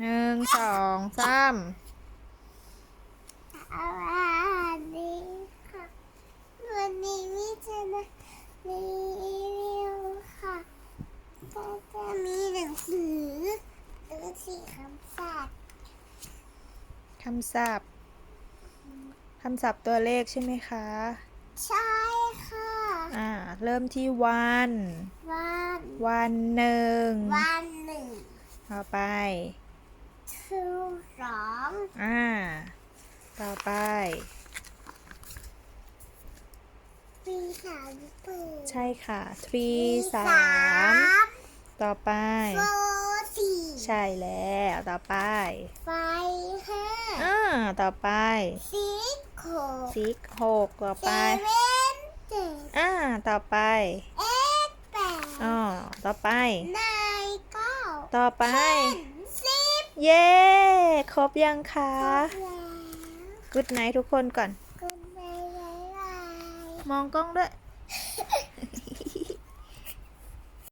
หนึ่งสองสามสวัสดีค่ะ วันนี้มิจะมารีวิวค่ะก็จะมีหนังสือหรือสี่คำศัพท์คำศัพท์คำศัพท์ตัวเลขใช่ไหมคะ ใช่ค่ะ อ่า เริ่มที่วัน วัน วันหนึ่ง วันหนึ่งต่อไป ทูสองอ่า ต่อไปปีสามเปิดใช่ค่ะ three ปีสามต่อไปโฟสี่ใช่แล้วต่อไปไฟห้าอ่าต่อไปซิกโคซิกหกต่อเซไปเว่นเจ็ดอ่าต่อไปเอ็ดแปดอ๋อต่อไปนายเก้าต่อไปสิบเย้ ครบยังคะแล้วกุดไนทุกคนก่อนคุณบายบายบายมองกล้องด้วย